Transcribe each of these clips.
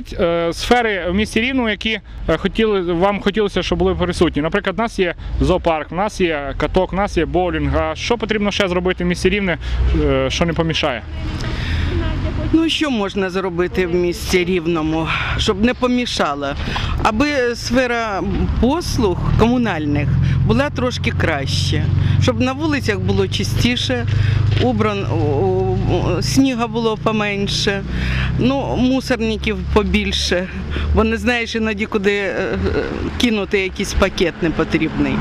Назвіть е, сфери в місті Рівному, які е, хотіли, вам хотілося, щоб були присутні. Наприклад, у нас є зоопарк, у нас є каток, у нас є боулінг. А що потрібно ще зробити в місті Рівне, е, що не помішає? Ну що можна зробити в місті рівному, щоб не помішало? Аби сфера послуг комунальних була трошки краще, щоб на вулицях було чистіше, убран сніга було поменше, ну, мусорників побільше, бо не знаєш іноді, куди е, е, кинути якийсь пакет непотрібний.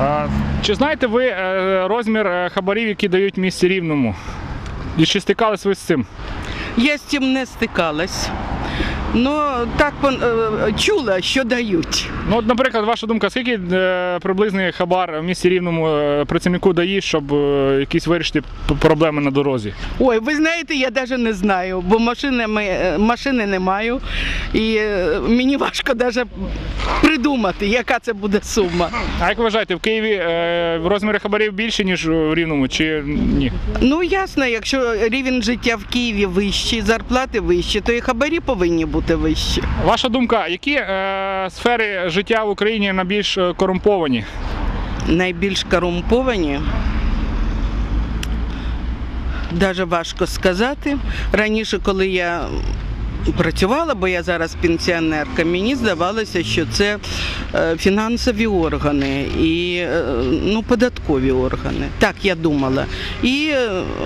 А, Чи знаєте ви е, розмір хабарів, які дають в місті Рівному? І чи стикались ви з цим? Я з цим не стикалась. Ну так е, чула, що дають. Ну, от, наприклад, ваша думка, скільки е, приблизний хабар в місті Рівному е, працівнику дає, щоб якісь вирішити проблеми на дорозі? Ой, ви знаєте, я навіть не знаю, бо машини, ми- машини не маю. І мені важко навіть придумати, яка це буде сума. А як вважаєте, в Києві розміри хабарів більші, ніж в Рівному, чи ні? Ну ясно, якщо рівень життя в Києві вищий, зарплати вищі, то і хабарі повинні бути вищі. Ваша думка, які е, сфери життя в Україні найбільш е, корумповані? Найбільш корумповані. Даже важко сказати. Раніше, коли я працювала, бо я зараз пенсіонерка, мені здавалося, що це е, фінансові органи і е, ну, податкові органи. Так я думала. І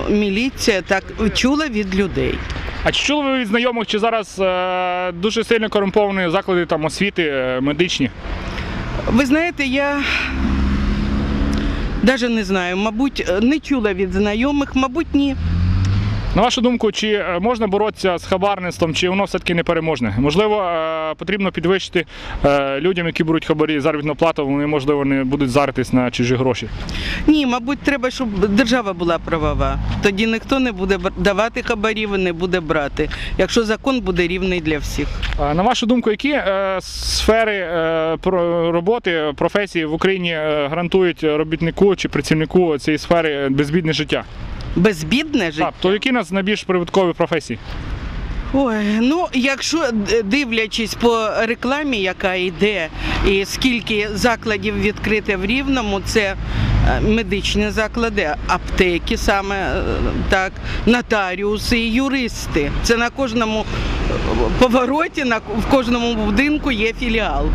міліція так чула від людей. А чи чули ви від знайомих, чи зараз е, дуже сильно корумповані заклади там освіти е, медичні? Ви знаєте, я навіть не знаю, мабуть, не чула від знайомих, мабуть, ні. На вашу думку, чи е, можна боротися з хабарництвом, чи воно все-таки не переможне? Можливо, е, потрібно підвищити е, людям, які беруть хабарі заробітну плату, вони можливо не будуть заритись на чужі гроші. Ні, мабуть, треба, щоб держава була правова. Тоді ніхто не буде давати хабарів не буде брати, якщо закон буде рівний для всіх. На вашу думку, які сфери роботи, професії в Україні гарантують робітнику чи працівнику цієї сфери безбідне життя? Безбідне життя. Так, то які у нас найбільш прибуткові професії? Ой, ну якщо дивлячись по рекламі, яка йде, і скільки закладів відкрите в Рівному, це е, медичні заклади, аптеки, саме е, так, нотаріуси і юристи. Це на кожному е, повороті, на в кожному будинку є філіал.